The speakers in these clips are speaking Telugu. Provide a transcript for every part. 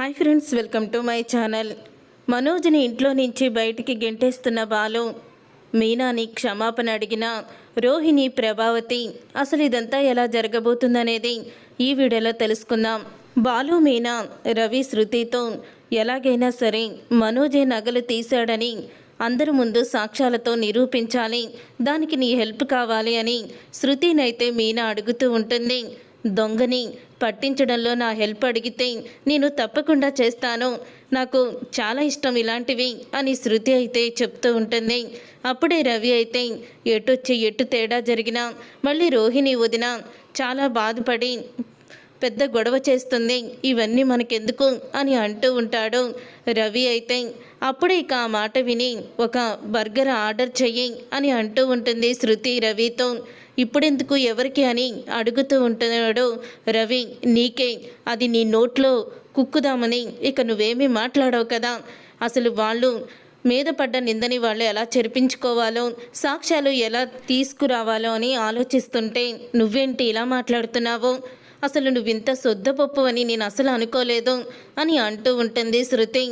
Hi friends welcome to my channel. మనోజ్ని ఇంట్లో నుంచి బయటికి గెంటేస్తున్న బాలు మీనాని క్షమాపణ అడిగిన రోహిణి ప్రభావతి అసలు ఇదంతా ఎలా జరగబోతుందనేది ఈ వీడియోలో తెలుసుకుందాం. బాలు మీనా రవి శృతితో ఎలాగైనా సరే మనోజే నగలు తీశాడని అందరి ముందు సాక్ష్యాలతో నిరూపించాలి దానికి నీ హెల్ప్ కావాలి అని శృతినైతే మీనా అడుగుతూ ఉంటుంది. దొంగని పట్టించడంలో నా హెల్ప్ అడిగితే నేను తప్పకుండా చేస్తాను. నాకు చాలా ఇష్టం ఇలాంటివి అని శృతి అయితే చెప్తూ ఉంటుంది. అప్పుడే రవి అయితే ఎటొచ్చి ఎటు తేడా జరిగినా మళ్ళీ రోహిణి వదిన చాలా బాధపడి పెద్ద గొడవ చేస్తుంది. ఇవన్నీ మనకెందుకు అని అంటూ ఉంటాడు. రవి అయితే అప్పుడే ఇక ఆ మాట విని ఒక బర్గర్ ఆర్డర్ చెయ్యి అని అంటూ ఉంటుంది శృతి రవితో. ఇప్పుడెందుకు ఎవరికి అని అడుగుతూ ఉంటున్నాడు రవి. నీకే అది నీ నోట్లో కుక్కుదామని ఇక నువ్వేమీ మాట్లాడవు కదా. అసలు వాళ్ళు మీద పడ్డ నిందని వాళ్ళు ఎలా చెరిపించుకోవాలో సాక్ష్యాలు ఎలా తీసుకురావాలో అని ఆలోచిస్తుంటే నువ్వేంటి ఇలా మాట్లాడుతున్నావు? అసలు నువ్వింత శుద్ధపప్పు అని నేను అసలు అనుకోలేదు అని అంటూ ఉంటుంది శృతి.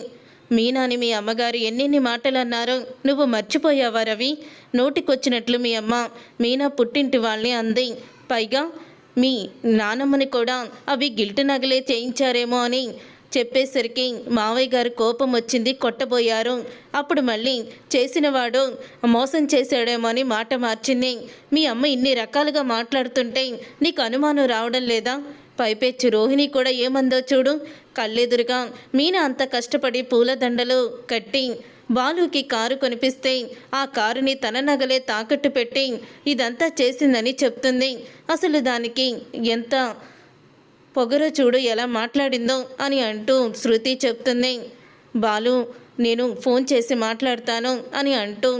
మీనాని మీ అమ్మగారు ఎన్నెన్ని మాటలు అన్నారో నువ్వు మర్చిపోయావా రవి? నోటికొచ్చినట్లు మీ అమ్మ మీనా పుట్టింటి వాళ్ళని అంది. పైగా మీ నానమ్మని కూడా అవి గిల్టు నగలే చేయించారేమో అని చెప్పేసరికి మావయ్య గారు కోపం వచ్చింది కొట్టబోయారు. అప్పుడు మళ్ళీ చేసినవాడు మోసం చేశాడేమో అని మాట మార్చింది. మీ అమ్మ ఇన్ని రకాలుగా మాట్లాడుతుంటే నీకు అనుమానం రావడం లేదా? పైపెచ్చు. రోహిణి కూడా ఏమందో చూడు. కళ్ళెదురుగా మీనా అంత కష్టపడి పూలదండలు కట్టి బాలుకి కారు కొనిపిస్తే ఆ కారుని తన నగలే తాకట్టు పెట్టి ఇదంతా చేసిందని చెప్తుంది. అసలు దానికి ఎంత పొగరు చూడు ఎలా మాట్లాడిందో అని అంటూ శృతి చెప్తుంది. బాలు నేను ఫోన్ చేసి మాట్లాడతాను అని అంటూ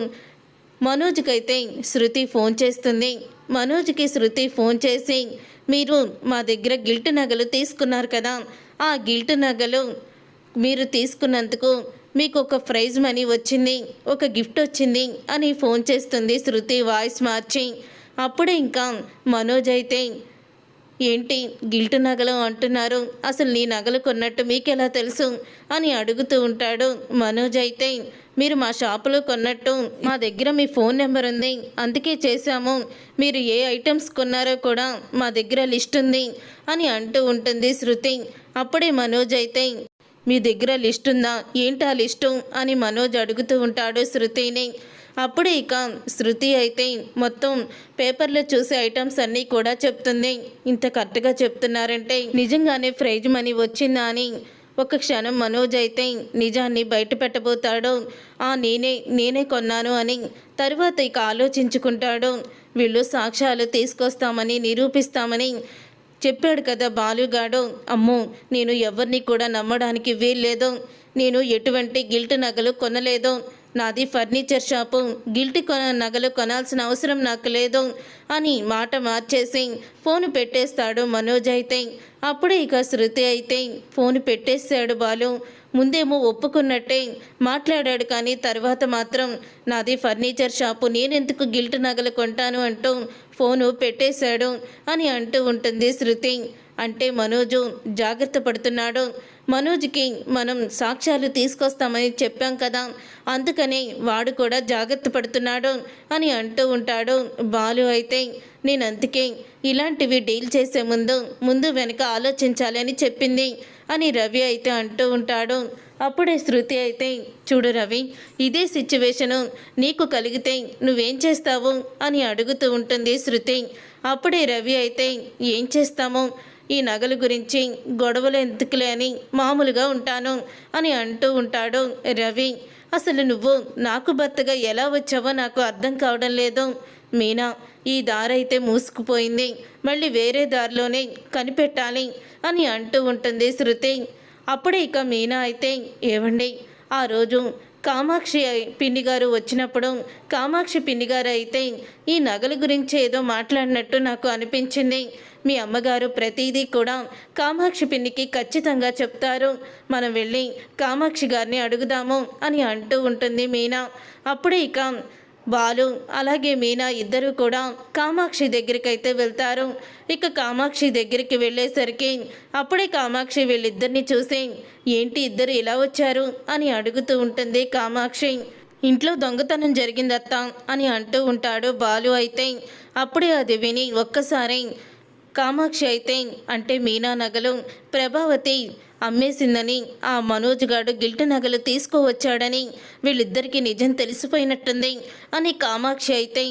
మనోజ్కైతే శృతి ఫోన్ చేస్తుంది. మనోజ్కి శృతి ఫోన్ చేసి మీరు మా దగ్గర గిల్ట్ నగలు తీసుకున్నారు కదా ఆ గిల్ట్ నగలు మీరు తీసుకున్నందుకు మీకు ఒక ప్రైజ్ మనీ వచ్చింది ఒక గిఫ్ట్ వచ్చింది అని ఫోన్ చేస్తుంది శృతి వాయిస్ మార్చి. అప్పుడే ఇంకా మనోజ్ అయితే ఏంటి గిల్ట్ నగలు అంటున్నారు? అసలు నీ నగలు కొన్నట్టు మీకెలా తెలుసు? అని అడుగుతూ ఉంటాడు మనోజ్ అయితే. మీరు మా షాపులో కొన్నట్టు మా దగ్గర మీ ఫోన్ నెంబర్ ఉంది. అందుకే చేశాము. మీరు ఏ ఐటమ్స్ కొన్నారో కూడా మా దగ్గర లిస్ట్ ఉంది అని అంటూ ఉంటుంది శృతి. అప్పుడే మనోజ్ అయితే మీ దగ్గర లిస్ట్ ఉందా? ఏంటి ఆ లిస్టు? అని మనోజ్ అడుగుతూ ఉంటాడు శృతిని. అప్పుడే ఇక శృతి అయితే మొత్తం పేపర్లో చూసే ఐటమ్స్ అన్నీ కూడా చెప్తుంది. ఇంత కరెక్ట్గా చెప్తున్నారంటే నిజంగానే ప్రైజ్ మనీ వచ్చిందా అని ఒక క్షణం మనోజ్ అయితే నిజాన్ని బయట పెట్టబోతాడు. ఆ నేనే నేనే కొన్నాను అని తరువాత ఇక ఆలోచించుకుంటాడు. వీళ్ళు సాక్ష్యాలు తీసుకొస్తామని నిరూపిస్తామని చెప్పాడు కదా బాలుగాడు. అమ్మో నేను ఎవరిని కూడా నమ్మడానికి వీల్లేదు. నేను ఎటువంటి గిల్ట్ నగలు కొనలేదు. నాది ఫర్నిచర్ షాపు. గిల్టి కొన నగలు కొనాల్సిన అవసరం నాకు లేదు అని మాట మార్చేసి ఫోన్ పెట్టేస్తాడు మనోజ్ అయితే. అప్పుడే ఇక శృతి అయితే ఫోన్ పెట్టేశాడు బాలు. ముందేమో ఒప్పుకున్నట్టే మాట్లాడాడు కానీ తర్వాత మాత్రం నాది ఫర్నిచర్ షాపు నేనెందుకు గిల్ట్ నగలు కొంటాను అంటూ ఫోను పెట్టేశాడు అని అంటూ ఉంటుంది శృతి. అంటే మనోజు జాగ్రత్త పడుతున్నాడు. మనోజ్కి మనం సాక్ష్యాలు తీసుకొస్తామని చెప్పాం కదా. అందుకని వాడు కూడా జాగ్రత్త పడుతున్నాడు అని అంటూ ఉంటాడు. బాలు అయితే నేను అందుకే ఇలాంటివి డీల్ చేసే ముందు ముందు వెనక ఆలోచించాలని చెప్పింది అని రవి అయితే అంటూ ఉంటాడు. అప్పుడే శృతి అయితే చూడు రవి ఇదే సిచ్యువేషను నీకు కలిగితే నువ్వేం చేస్తావు? అని అడుగుతూ ఉంటుంది శృతి. అప్పుడే రవి అయితే ఏం చేస్తాము? ఈ నగల గురించి గొడవలు ఎందుకులే అని మామూలుగా ఉంటాను అని అంటూ ఉంటాడు రవి. అసలు నువ్వు నాకు భర్తగా ఎలా వచ్చావో నాకు అర్థం కావడం లేదు. మీనా ఈ దారైతే మూసుకుపోయింది. మళ్ళీ వేరే దారిలోనే కనిపెట్టాలి అని అంటూ ఉంటుంది శృతి. అప్పుడే ఇక మీనా అయితే ఏవండి ఆ రోజు కామాక్షి పిన్ని గారు వచ్చినప్పుడు కామాక్షి పిన్ని గారు అయితే ఈ నగల గురించి ఏదో మాట్లాడినట్టు నాకు అనిపించింది. మీ అమ్మగారు ప్రతిదీ కూడా కామాక్షి పిన్నికి ఖచ్చితంగా చెప్తారు. మనం వెళ్ళి కామాక్షి గారిని అడుగుదాము అని అంటూ ఉంటుంది మీనా. అప్పుడే ఇక బాలు అలాగే మీనా ఇద్దరు కూడా కామాక్షి దగ్గరికి అయితే వెళ్తారు. ఇక కామాక్షి దగ్గరికి వెళ్ళేసరికి అప్పుడే కామాక్షి వీళ్ళిద్దరిని చూసి ఏంటి ఇద్దరు ఇలా వచ్చారు? అని అడుగుతూ ఉంటుంది కామాక్షి. ఇంట్లో దొంగతనం జరిగిందత్త అని అంటూ ఉంటాడు బాలు అయితే. అప్పుడే అది విని ఒక్కసారి కామాక్షి అయితే అంటే మీనా నగలు ప్రభావతి అమ్మేసిందని ఆ మనోజ్ గాడు గిల్ట్ నగలు తీసుకువచ్చాడని వీళ్ళిద్దరికీ నిజం తెలిసిపోయినట్టుంది అని కామాక్షి అయితే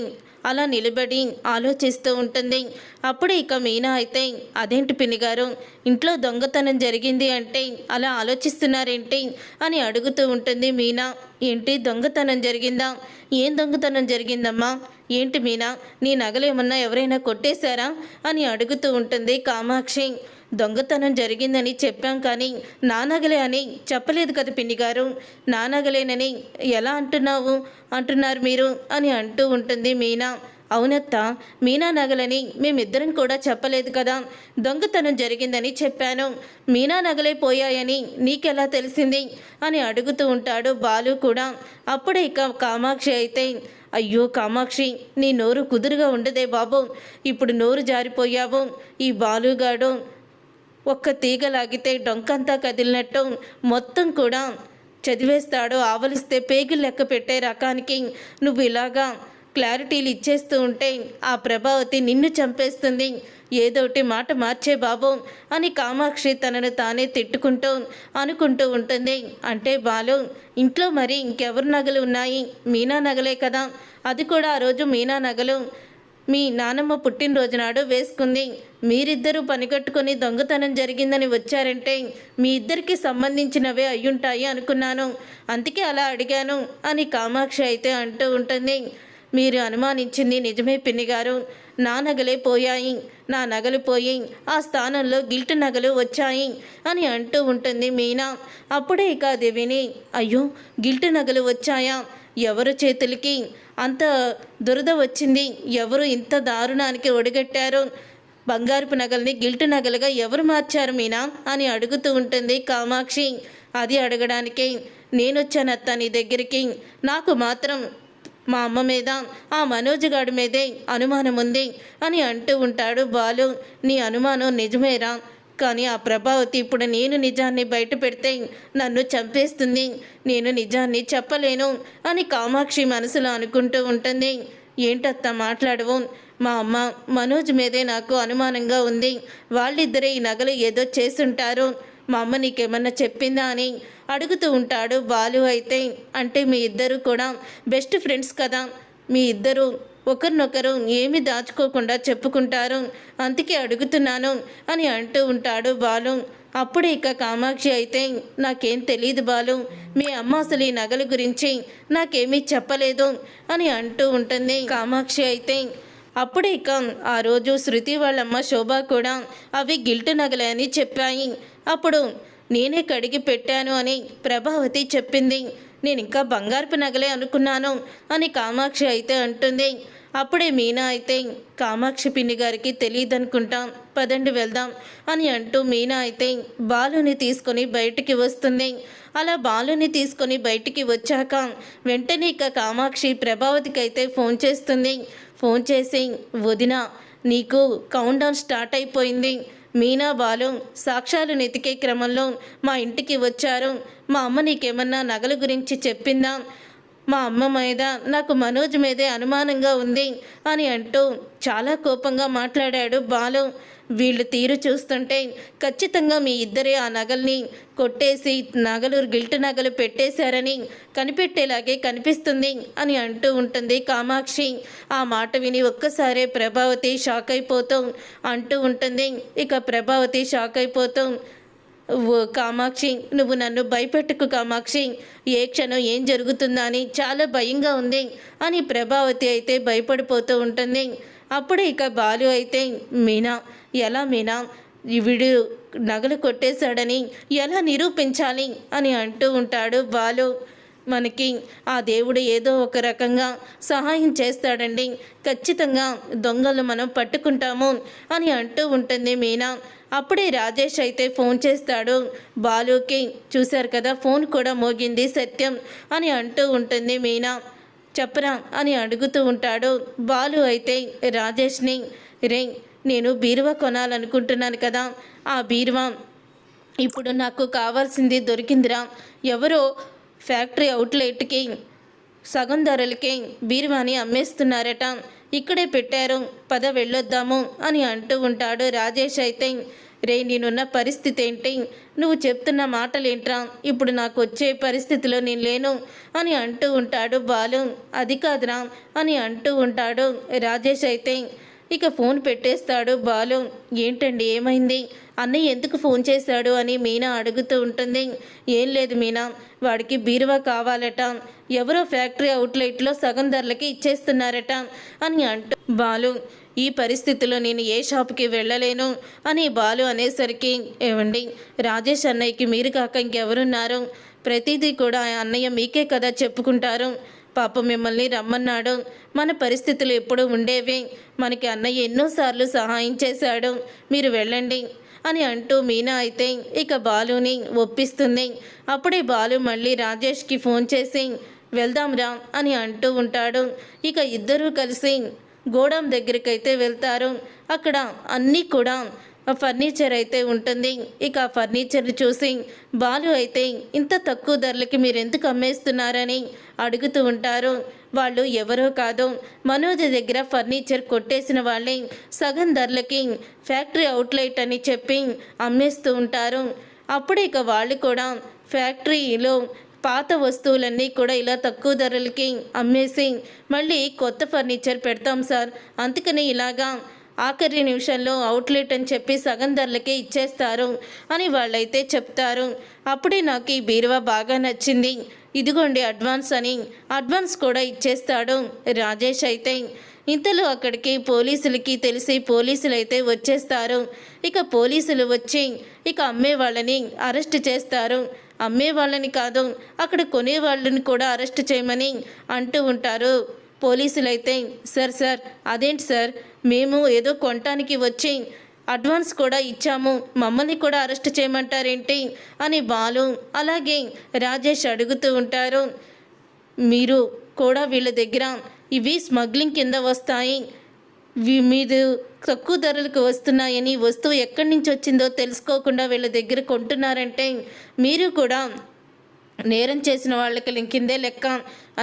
అలా నిలబడి ఆలోచిస్తూ ఉంటుంది. అప్పుడే ఇక మీనా అయితే అదేంటి పిన్ని గారు ఇంట్లో దొంగతనం జరిగింది అంటే అలా ఆలోచిస్తున్నారేంటి? అని అడుగుతూ ఉంటుంది మీనా. ఏంటి దొంగతనం జరిగిందా? ఏం దొంగతనం జరిగిందమ్మా? ఏంటి మీనా? నీ నగలేమన్నా ఎవరైనా కొట్టేశారా? అని అడుగుతూ ఉంటుంది కామాక్షి. దొంగతనం జరిగిందని చెప్పాం కానీ నానగలే అని చెప్పలేదు కదా పిన్ని గారు. నానగలేనని ఎలా అంటున్నావు? అంటున్నారు మీరు అని అంటూ ఉంటుంది మీనా. అవునత్త మీనా నగలని మేమిద్దరం కూడా చెప్పలేదు కదా. దొంగతనం జరిగిందని చెప్పాను. మీనా నగలే పోయాయని నీకెలా తెలిసింది? అని అడుగుతూ ఉంటాడు బాలు కూడా. అప్పుడే ఇక కామాక్షి అయితే అయ్యో కామాక్షి నీ నోరు కుదురుగా ఉండదే బాబు. ఇప్పుడు నోరు జారిపోయావు. ఈ బాలుగాడు ఒక్క తీగ లాగితే డొంకంతా కదిలినట్టు మొత్తం కూడా చదివేస్తాడు ఆవలిస్తే పేగులు లెక్క పెట్టే రకానికి నువ్వు ఇలాగా క్లారిటీలు ఇచ్చేస్తూ ఉంటే ఆ ప్రభావతి నిన్ను చంపేస్తుంది. ఏదోటి మాట మార్చే బాబు అని కామాక్షి తనను తానే తిట్టుకుంటూ అనుకుంటూ ఉంటుంది. అంటే బాలు ఇంట్లో మరి ఇంకెవరు నగలు ఉన్నాయి? మీనా నగలే కదా. అది కూడా ఆ రోజు మీనా నగలు మీ నానమ్మ పుట్టినరోజు నాడు వేసుకుంది. మీరిద్దరూ పనికట్టుకొని దొంగతనం జరిగిందని వచ్చారంటే మీ ఇద్దరికి సంబంధించినవే అయ్యుంటాయి అనుకున్నాను. అందుకే అలా అడిగాను అని కామాక్షి అయితే అంటూ ఉంటుంది. మీరు అనుమానించింది నిజమే పిన్ని గారు నా నగలే పోయాయి. నా నగలు పోయి ఆ స్థానంలో గిల్ట్ నగలు వచ్చాయి అని అంటూ ఉంటుంది మీనా. అప్పుడే ఇక అది విని అయ్యో గిల్ట్ నగలు వచ్చాయా? ఎవరు చేతులకి? అంత దురద వచ్చింది. ఎవరు ఇంత దారుణానికి ఒడిగట్టారు? బంగారుపు నగల్ని గిల్ట్ నగలుగా ఎవరు మార్చారు మీనా? అని అడుగుతూ ఉంటుంది కామాక్షి. అది అడగడానికి నేనొచ్చానత్త నీ దగ్గరికి. నాకు మాత్రం మా అమ్మ మీద ఆ మనోజ్ గాడి మీదే అనుమానం ఉంది అని అంటూ ఉంటాడు బాలు. నీ అనుమానం నిజమేరా? కానీ ఆ ప్రభావతి ఇప్పుడు నేను నిజాన్ని బయట పెడితే నన్ను చంపేస్తుంది. నేను నిజాన్ని చెప్పలేను అని కామాక్షి మనసులో అనుకుంటూ ఉంటుంది. ఏంటత్త మాట్లాడవు? మా అమ్మ మనోజ్ మీదే నాకు అనుమానంగా ఉంది. వాళ్ళిద్దరే ఈ నగలు ఏదో చేసుంటారు మా అమ్మ నీకేమన్నా చెప్పిందా అని అడుగుతూ ఉంటాడు బాలు అయితే. అంటే మీ ఇద్దరు కూడా బెస్ట్ ఫ్రెండ్స్ కదా. మీ ఇద్దరు ఒకరినొకరు ఏమి దాచుకోకుండా చెప్పుకుంటారు. అందుకే అడుగుతున్నాను అని అంటూ ఉంటాడు బాలు. అప్పుడు ఇక కామాక్షి అయితే నాకేం తెలియదు బాలు. మీ అమ్మ అసలు ఈ నగల గురించి నాకేమీ చెప్పలేదు అని అంటూ ఉంటుంది కామాక్షి అయితే. అప్పుడు ఇక ఆ రోజు శృతి వాళ్ళమ్మ శోభ కూడా అవి గిల్ట్ నగలే అని చెప్పాయి. అప్పుడు నేనే కడిగి పెట్టాను అని ప్రభావతి చెప్పింది. నేను ఇంకా బంగారపు నగలే అనుకున్నాను అని కామాక్షి అయితే అంటుంది. అప్పుడే మీనా అయితే కామాక్షి పిన్ని గారికి తెలియదనుకుంటాం పదండి వెళ్దాం అని అంటూ మీనా అయితే బాలుని తీసుకొని బయటికి వస్తుంది. అలా బాలుని తీసుకొని బయటికి వచ్చాక వెంటనే ఇక కామాక్షి ప్రభావతికి అయితే ఫోన్ చేస్తుంది. ఫోన్ చేసి వదిన నీకు కౌంట్ డౌన్ స్టార్ట్ అయిపోయింది. మీనా బాలు సాక్ష్యాలు నెతికే క్రమంలో మా ఇంటికి వచ్చారు. మా అమ్మ నీకేమన్నా నగల గురించి చెప్పిందా? మా అమ్మ మీద నాకు మనోజ్ మీదే అనుమానంగా ఉంది అని అంటూ చాలా కోపంగా మాట్లాడాడు బాలు. వీళ్ళు తీరు చూస్తుంటే ఖచ్చితంగా మీ ఇద్దరే ఆ నగల్ని కొట్టేసి నగలు గిల్ట్ నగలు పెట్టేశారని కనిపెట్టేలాగే కనిపిస్తుంది అని అంటూ ఉంటుంది కామాక్షి. ఆ మాట విని ఒక్కసారే ప్రభావతి షాక్ అయిపోతాం అంటూ ఉంటుంది. ఇక ప్రభావతి షాక్ అయిపోతాం. ఓ కామాక్షి నువ్వు నన్ను భయపెట్టుకు కామాక్షి. ఏ క్షణం ఏం జరుగుతుందా అని చాలా భయంగా ఉంది అని ప్రభావతి అయితే భయపడిపోతూ ఉంటుంది. అప్పుడే ఇక బాలు అయితే మీనా ఎలా మీనా? వీడు నగలు కొట్టేశాడని ఎలా నిరూపించాలి? అని అంటూ ఉంటాడు బాలు. మనకి ఆ దేవుడు ఏదో ఒక రకంగా సహాయం చేస్తాడండి. ఖచ్చితంగా దొంగలు మనం పట్టుకుంటాము అని అంటూ ఉంటుంది మీనా. అప్పుడే రాజేష్ అయితే ఫోన్ చేస్తాడు. బాలుకి చూశారు కదా ఫోన్ కూడా మోగింది సత్యం అని అంటూ ఉంటుంది మీనా. చెప్పరా అని అడుగుతూ ఉంటాడు. బాలు అయితే రాజేష్ని రే నేను బీరువా కొనాలనుకుంటున్నాను కదా. ఆ బీరువా ఇప్పుడు నాకు కావాల్సింది దొరికిందిరా. ఎవరో ఫ్యాక్టరీ అవుట్లెట్కి సగం ధరలకి బీరువాని అమ్మేస్తున్నారట. ఇక్కడే పెట్టారు. పద వెళ్ళొద్దాము అని అంటూ ఉంటాడు రాజేష్ అయితే. రే నేనున్న పరిస్థితి ఏంటి? నువ్వు చెప్తున్న మాటలేంట్రా? ఇప్పుడు నాకు వచ్చే పరిస్థితిలో నేను లేను అని అంటూ ఉంటాడు బాలు. అది కాదురా అని అంటూ ఉంటాడు రాజేష్ అయితే. ఇక ఫోన్ పెట్టేస్తాడు బాలు. ఏంటండి ఏమైంది? అన్నయ్య ఎందుకు ఫోన్ చేశాడు అని మీనా అడుగుతూ ఉంటుంది. ఏం లేదు మీనా వాడికి బీరువా కావాలట. ఎవరో ఫ్యాక్టరీ అవుట్లెట్లో సగం ధరలకి ఇచ్చేస్తున్నారట అని అంటూ బాలు. ఈ పరిస్థితిలో నేను ఏ షాప్కి వెళ్ళలేను అని బాలు అనేసరికి ఏమండి రాజేష్ అన్నయ్యకి మీరు కాక ఇంకెవరున్నారు? ప్రతిదీ కూడా అన్నయ్య మీకే కదా చెప్పుకుంటారు. పాప మిమ్మల్ని రమ్మన్నాడు. మన పరిస్థితులు ఎప్పుడూ ఉండేవి. మనకి అన్నయ్య ఎన్నోసార్లు సహాయం చేశాడు. మీరు వెళ్ళండి అని అంటూ మీనా అయితే ఇక బాలుని ఒప్పిస్తుంది. అప్పుడే బాలు మళ్ళీ రాజేష్కి ఫోన్ చేసి వెళ్దాంరా అని అంటూ ఉంటాడు. ఇక ఇద్దరూ కలిసి గోడౌన్ దగ్గరికైతే వెళ్తారు. అక్కడ అన్నీ కూడా ఫర్నిచర్ అయితే ఉంటుంది. ఇక ఆ ఫర్నిచర్ని చూసి బాలు అయితే ఇంత తక్కువ ధరలకి మీరు ఎందుకు అమ్మేస్తున్నారని అడుగుతూ ఉంటారు. వాళ్ళు ఎవరో కాదు మనోజ్ దగ్గర ఫర్నిచర్ కొట్టేసిన వాళ్ళే సగం ధరలకి ఫ్యాక్టరీ అవుట్లెట్ అని చెప్పి అమ్మేస్తూ ఉంటారు. అప్పుడు ఇక వాళ్ళు కూడా ఫ్యాక్టరీలో పాత వస్తువులన్నీ కూడా ఇలా తక్కువ ధరలకి అమ్మేసి మళ్ళీ కొత్త ఫర్నిచర్ పెడతాం సార్. అందుకని ఇలాగా ఆఖరి నిమిషంలో అవుట్లెట్ అని చెప్పి సగం ధరలకే ఇచ్చేస్తారు అని వాళ్ళైతే చెప్తారు. అప్పుడే నాకు ఈ బీరువా బాగా నచ్చింది. ఇదిగోండి అడ్వాన్స్ అని అడ్వాన్స్ కూడా ఇచ్చేస్తాడు రాజేష్ అయితే. ఇంతలో అక్కడికి పోలీసులకి తెలిసి పోలీసులు అయితే వచ్చేస్తారు. ఇక పోలీసులు వచ్చి ఇక అమ్మే వాళ్ళని అరెస్ట్ చేస్తారు. అమ్మే వాళ్ళని కాదు అక్కడ కొనే వాళ్ళని కూడా అరెస్ట్ చేయమని అంటూ ఉంటారు. పోలీసులైతే సార్ సార్ అదేంటి సార్ మేము ఏదో కొనటానికి వచ్చి అడ్వాన్స్ కూడా ఇచ్చాము మమ్మల్ని కూడా అరెస్ట్ చేయమంటారేంటి? అని బాలు అలాగే రాజేష్ అడుగుతూ ఉంటారు. మీరు కూడా వీళ్ళ దగ్గర ఇవి స్మగ్లింగ్ కింద వస్తాయి మీరు తక్కువ ధరలకు వస్తున్నాయని వస్తువు ఎక్కడి నుంచి వచ్చిందో తెలుసుకోకుండా వీళ్ళ దగ్గర కొంటున్నారంటే మీరు కూడా నేరం చేసిన వాళ్ళకి లింకిందే లెక్క.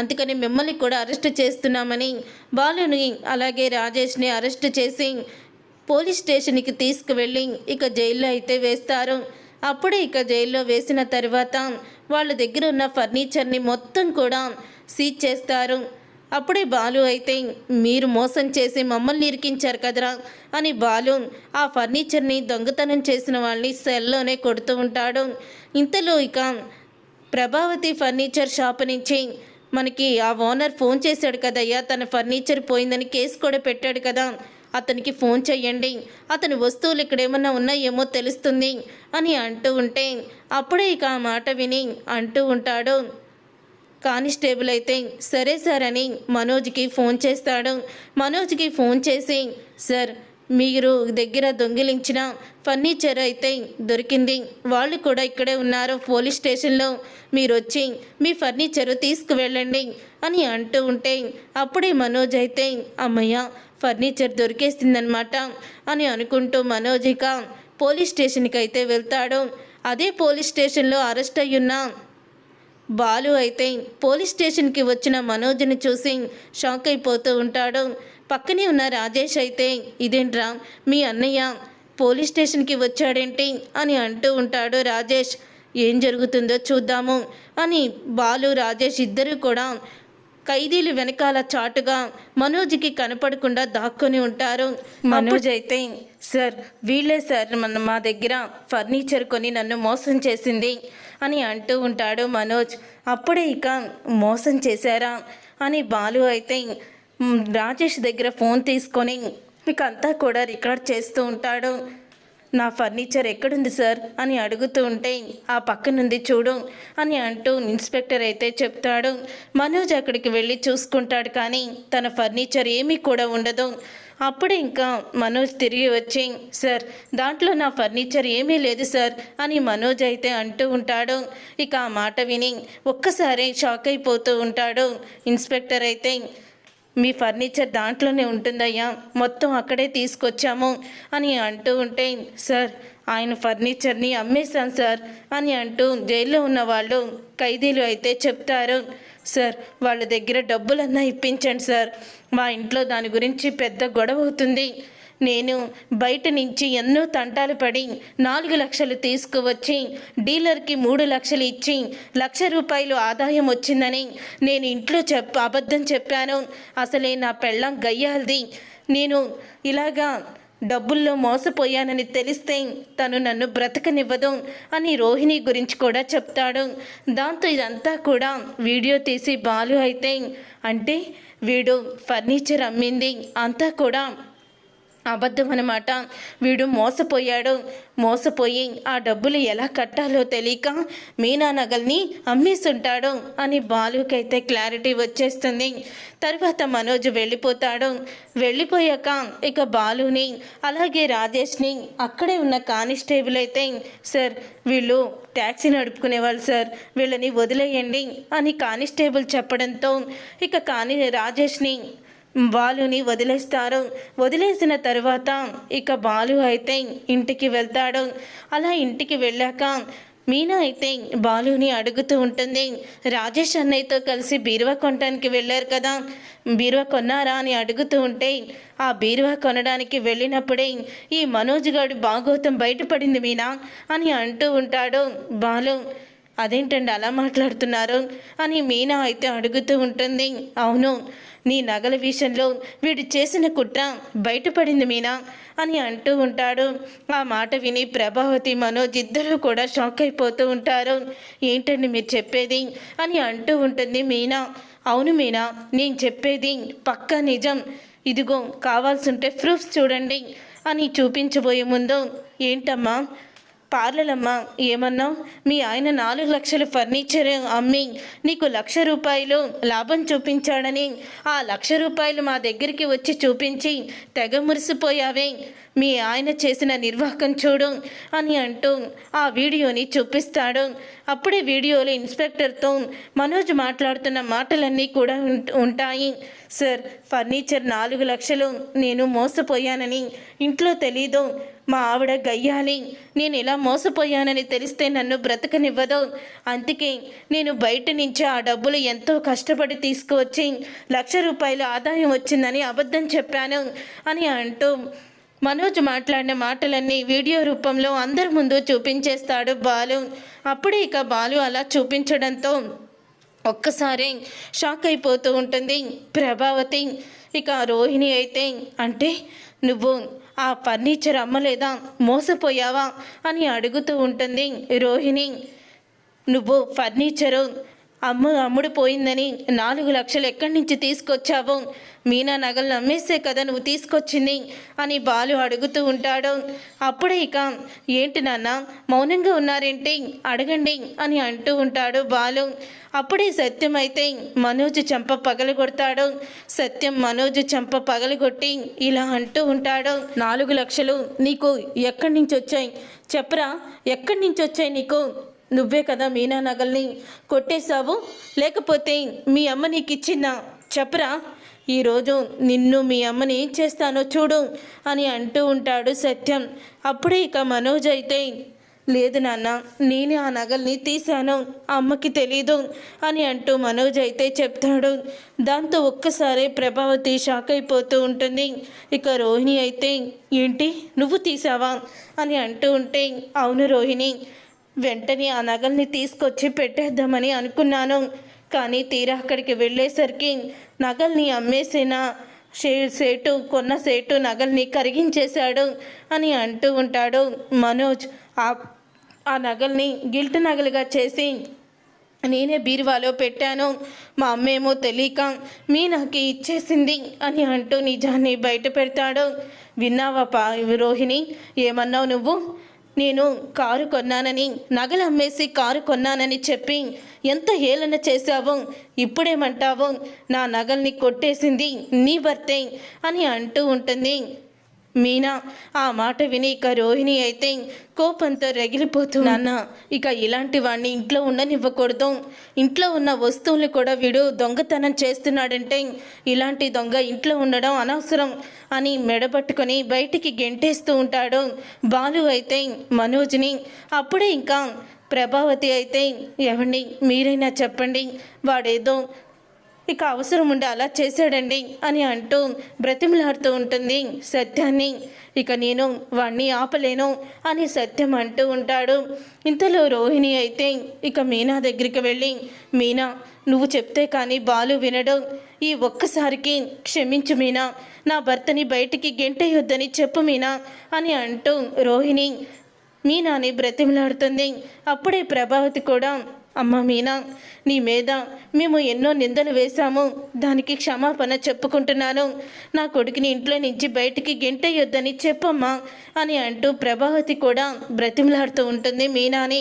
అందుకని మిమ్మల్ని కూడా అరెస్ట్ చేస్తున్నామని బాలుని అలాగే రాజేష్ని అరెస్ట్ చేసి పోలీస్ స్టేషన్కి తీసుకువెళ్ళి ఇక జైల్లో అయితే వేస్తారు. అప్పుడే ఇక జైల్లో వేసిన తర్వాత వాళ్ళ దగ్గర ఉన్న ఫర్నిచర్ని మొత్తం కూడా సీజ్ చేస్తారు. అప్పుడే బాలు అయితే మీరు మోసం చేసి మమ్మల్ని ఇరికించారు కదరా అని బాలు ఆ ఫర్నిచర్ని దొంగతనం చేసిన వాళ్ళని సెల్లోనే కొడుతూ ఉంటాడు. ఇంతలో ఇక ప్రభావతి ఫర్నిచర్ షాప్ నుంచి మనకి ఆ ఓనర్ ఫోన్ చేశాడు కదయ్యా తన ఫర్నిచర్ పోయిందని కేసు కూడా పెట్టాడు కదా అతనికి ఫోన్ చేయండి అతని వస్తువులు ఇక్కడ ఏమన్నా ఉన్నాయేమో తెలుస్తుంది అని అంటూ ఉంటే అప్పుడే ఇక ఆ మాట విని అంటూ ఉంటాడు. కానిస్టేబుల్ అయితే సరే సార్ అని మనోజ్కి ఫోన్ చేస్తాడు. మనోజ్కి ఫోన్ చేసి సార్ మీరు దగ్గర దొంగిలించిన ఫర్నిచర్ అయితే దొరికింది. వాళ్ళు కూడా ఇక్కడే ఉన్నారు. పోలీస్ స్టేషన్లో మీరు వచ్చి మీ ఫర్నిచర్ తీసుకువెళ్ళండి అని అంటూ ఉంటే అప్పుడే మనోజ్ అయితే అమ్మయ్య ఫర్నిచర్ దొరికేసిందనమాట అని అనుకుంటూ మనోజ్ ఇక పోలీస్ స్టేషన్కి అయితే వెళ్తాడు. అదే పోలీస్ స్టేషన్లో అరెస్ట్ అయ్యున్న బాలు అయితే పోలీస్ స్టేషన్కి వచ్చిన మనోజ్ని చూసి షాక్ అయిపోతూ ఉంటాడు. పక్కనే ఉన్న రాజేష్ అయితే ఇదేంట్రా? మీ అన్నయ్య పోలీస్ స్టేషన్కి వచ్చాడేంటి? అని అంటూ ఉంటాడు రాజేష్. ఏం జరుగుతుందో చూద్దాము అని బాలు రాజేష్ ఇద్దరూ కూడా ఖైదీలు వెనకాల చాటుగా మనోజ్కి కనపడకుండా దాక్కుని ఉంటారు. మనోజ్ అయితే సార్ వీళ్ళే సార్ మన మా దగ్గర ఫర్నిచర్ కొని నన్ను మోసం చేసింది. అని అంటూ ఉంటాడు మనోజ్. అప్పుడే ఇక మోసం చేశారా? అని బాలు అయితే రాజేష్ దగ్గర ఫోన్ తీసుకొని ఇక అంతా కూడా రికార్డ్ చేస్తూ ఉంటాడు. నా ఫర్నిచర్ ఎక్కడుంది సార్? అని అడుగుతూ ఉంటే ఆ పక్క నుండి చూడు అని అంటూ ఇన్స్పెక్టర్ అయితే చెప్తాడు. మనోజ్ అక్కడికి వెళ్ళి చూసుకుంటాడు కానీ తన ఫర్నిచర్ ఏమీ కూడా ఉండదు. అప్పుడు ఇంకా మనోజ్ తిరిగి వచ్చి సార్ దాంట్లో నా ఫర్నిచర్ ఏమీ లేదు సార్ అని మనోజ్ అయితే అంటూ ఉంటాడు. ఇక ఆ మాట విని ఒక్కసారి షాక్ అయిపోతూ ఉంటాడు. ఇన్స్పెక్టర్ అయితే మీ ఫర్నిచర్ దాంట్లోనే ఉంటుందయ్యా మొత్తం అక్కడే తీసుకొచ్చాము అని అంటూ ఉంటే సార్ ఆయన ఫర్నిచర్ని అమ్మేశాం సార్ అని అంటూ జైల్లో ఉన్న వాళ్ళు ఖైదీలు అయితే చెప్తారు. సార్ వాళ్ళ దగ్గర డబ్బులన్నా ఇప్పించండి సార్. మా ఇంట్లో దాని గురించి పెద్ద గొడవ అవుతుంది. నేను బయట నుంచి ఎన్నో తంటాలు పడి నాలుగు లక్షలు తీసుకువచ్చి డీలర్కి మూడు లక్షలు ఇచ్చి లక్ష రూపాయలు ఆదాయం వచ్చిందని నేను ఇంట్లో చెప్ అబద్ధం చెప్పాను. అసలే నా పెళ్ళం గయ్యాలది. నేను ఇలాగా డబ్బుల్లో మోసపోయానని తెలిస్తే తను నన్ను బ్రతకనివ్వదు అని రోహిణి గురించి కూడా చెప్తాడు. దాంతో ఇదంతా కూడా వీడియో తీసి బాలు అయితే అంటే వీడు ఫర్నిచర్ అమ్మింది అంతా కూడా అబద్ధం అనమాట వీడు మోసపోయాడు. మోసపోయి ఆ డబ్బులు ఎలా కట్టాలో తెలియక మీనా నగల్ని అమ్మేసుంటాడు అని బాలుకైతే క్లారిటీ వచ్చేస్తుంది. తర్వాత మనోజ్ వెళ్ళిపోతాడు. వెళ్ళిపోయాక ఇక బాలుని అలాగే రాజేష్ని అక్కడే ఉన్న కానిస్టేబుల్ అయితే సార్ వీళ్ళు ట్యాక్సీ నడుపుకునే వాళ్ళు సార్ వీళ్ళని వదిలేయండి అని కానిస్టేబుల్ చెప్పడంతో ఇక కాని రాజేష్ని బాలుని వదిలేస్తారు. వదిలేసిన తర్వాత ఇక బాలు అయితే ఇంటికి వెళ్తాడు. అలా ఇంటికి వెళ్ళాక మీనా అయితే బాలుని అడుగుతూ ఉంటుంది. రాజేష్ అన్నయ్యతో కలిసి బీరువా కొనడానికి వెళ్ళారు కదా. బీరువా కొన్నారా అని అడుగుతూ ఉంటే ఆ బీరువా కొనడానికి వెళ్ళినప్పుడే ఈ మనోజ్ గాడు భాగోతం బయటపడింది మీనా అని అంటూ ఉంటాడు బాలు. అదేంటండి అలా మాట్లాడుతున్నారు అని మీనా అయితే అడుగుతూ ఉంటుంది. అవును నీ నగల విషయంలో వీడు చేసిన కుట్ర బయటపడింది మీనా అని అంటూ ఉంటాడు. ఆ మాట విని ప్రభావతి మనోజ్ ఇద్దరు కూడా షాక్ అయిపోతూ ఉంటారు. ఏంటండి మీరు చెప్పేది అని అంటూ ఉంటుంది మీనా. అవును మీనా నేను చెప్పేది పక్కా నిజం. ఇదిగో కావాల్సింటే ప్రూఫ్స్ చూడండి అని చూపించబోయే ముందు ఏంటమ్మా? పార్లలమ్మ ఏమన్నావు మీ ఆయన నాలుగు లక్షల ఫర్నిచర్ అమ్మి నీకు లక్ష రూపాయలు లాభం చూపించాడని. ఆ లక్ష రూపాయలు మా దగ్గరికి వచ్చి చూపించి తెగ మురిసిపోయావే. మీ ఆయన చేసిన నిర్వాహకం చూడు అని అంటూ ఆ వీడియోని చూపిస్తాడు. అప్పుడే వీడియోలో ఇన్స్పెక్టర్తో మనోజ్ మాట్లాడుతున్న మాటలన్నీ కూడా ఉం- ఉంటాయి. సార్ ఫర్నిచర్ నాలుగు లక్షలు నేను మోసపోయానని. ఇంట్లో తెలీదు. మా ఆవిడ గయ్యాలి. నేను ఇలా మోసపోయానని తెలిస్తే నన్ను బ్రతకనివ్వదు. అందుకే నేను బయట నుంచి ఆ డబ్బులు ఎంతో కష్టపడి తీసుకువచ్చి లక్ష రూపాయల ఆదాయం వచ్చిందని అబద్ధం చెప్పాను అని అంటూ మనోజ్ మాట్లాడిన మాటలన్నీ వీడియో రూపంలో అందరి ముందు చూపించేస్తాడు బాలు. అప్పుడే ఇక బాలు అలా చూపించడంతో ఒక్కసారి షాక్ అయిపోతూ ఉంటుంది. ప్రభావతి ఇక రోహిణి అయితే అంటే నువ్వు ఆ ఫర్నిచర్ అమ్మలేదా? మోసపోయావా? అని అడుగుతూ ఉంటుంది రోహిణి. నువ్వు ఫర్నిచరు అమ్ము అమ్ముడు పోయిందని నాలుగు లక్షలు ఎక్కడి నుంచి తీసుకొచ్చావు? మీనా నగలు నమ్మేసే కదా నువ్వు తీసుకొచ్చింది? అని బాలు అడుగుతూ ఉంటాడు. అప్పుడే ఇక ఏంటి నాన్న మౌనంగా ఉన్నారేంటి? అడగండి అని అంటూ ఉంటాడు బాలు. అప్పుడే సత్యం అయితే మనోజ్ చెంప పగలగొడతాడు సత్యం మనోజ్ చెంప పగలగొట్టి ఇలా అంటూ ఉంటాడు. నాలుగు లక్షలు నీకు ఎక్కడి నుంచి వచ్చాయి? చెప్పరా ఎక్కడి నుంచి వచ్చాయి నీకు? నువ్వే కదా మీనా నగల్ని కొట్టేశావు? లేకపోతే మీ అమ్మ నీకు ఇచ్చిందా చెప్పరా. ఈరోజు నిన్ను మీ అమ్మని ఏం చేస్తానో చూడు అని అంటూ ఉంటాడు సత్యం. అప్పుడే ఇక మనోజ్ అయితే లేదు నాన్న నేనే ఆ నగల్ని తీశాను అమ్మకి తెలీదు అని అంటూ మనోజ్ అయితే చెప్తాడు. దాంతో ఒక్కసారి ప్రభావతి షాక్ అయిపోతూ ఉంటుంది. ఇక రోహిణి అయితే ఏంటి? నువ్వు తీసావా అని అంటూ ఉంటే అవును రోహిణి వెంటనే ఆ నగల్ని తీసుకొచ్చి పెట్టేద్దామని అనుకున్నాను. కానీ తీరా అక్కడికి వెళ్ళేసరికి నగల్ని అమ్మేసిన షే సేటు కొన్న సేటు నగల్ని కరిగించేశాడు అని అంటూ ఉంటాడు మనోజ్. ఆ ఆ నగల్ని గిల్ట్ నగలుగా చేసి నేనే బీరువాలో పెట్టాను. మా అమ్మేమో తెలియక మీ నాకు ఇచ్చేసింది అని అంటూ నిజాన్ని బయట పెడతాడు. విన్నావా పా రోహిణి? ఏమన్నావు నువ్వు? నేను కారు కొన్నానని నగలు అమ్మేసి కారు కొన్నానని చెప్పి ఎంత హేళన చేశావో? ఇప్పుడేమంటావో? నా నగల్ని కొట్టేసింది నీ భర్తే అని అంటూ ఉంటుంది. మీనా ఆ మాట విని ఇక రోహిణి అయితే కోపంతో రగిలిపోతూ నాన్న ఇక ఇలాంటి వాడిని ఇంట్లో ఉండనివ్వకూడదు. ఇంట్లో ఉన్న వస్తువులు కూడా వీడు దొంగతనం చేస్తున్నాడంటే ఇలాంటి దొంగ ఇంట్లో ఉండడం అనవసరం అని మెడబట్టుకొని బయటికి గెంటేస్తూ ఉంటాడు. బాలు అయితే మనోజ్ని అప్పుడే ఇంకా ప్రభావతి అయితే ఎవండి మీరైనా చెప్పండి వాడేదో ఇక అవసరం ఉండి అలా చేశాడండి అని అంటూ బ్రతిమలాడుతూ ఉంటుంది సత్యాన్ని. ఇక నేను వాణ్ణి ఆపలేను అని సత్యం అంటూ ఉంటాడు. ఇంతలో రోహిణి అయితే ఇక మీనా దగ్గరికి వెళ్ళి మీనా నువ్వు చెప్తే కానీ బాలు వినడు. ఈ ఒక్కసారికి క్షమించు మీనా. నా భర్తని బయటికి గెంటేయొద్దని చెప్పు మీనా అని అంటూ రోహిణి మీనాని బ్రతిమలాడుతుంది. అప్పుడే ప్రభావతి కూడా అమ్మ మీనా నీ మీద మేము ఎన్నో నిందలు వేశాము. దానికి క్షమాపణ చెప్పుకుంటున్నాను. నా కొడుకుని ఇంట్లో నుంచి బయటికి గెంటేయొద్దని చెప్పమ్మా అని అంటూ ప్రభావతి కూడా బ్రతిమలాడుతూ ఉంటుంది మీనాని.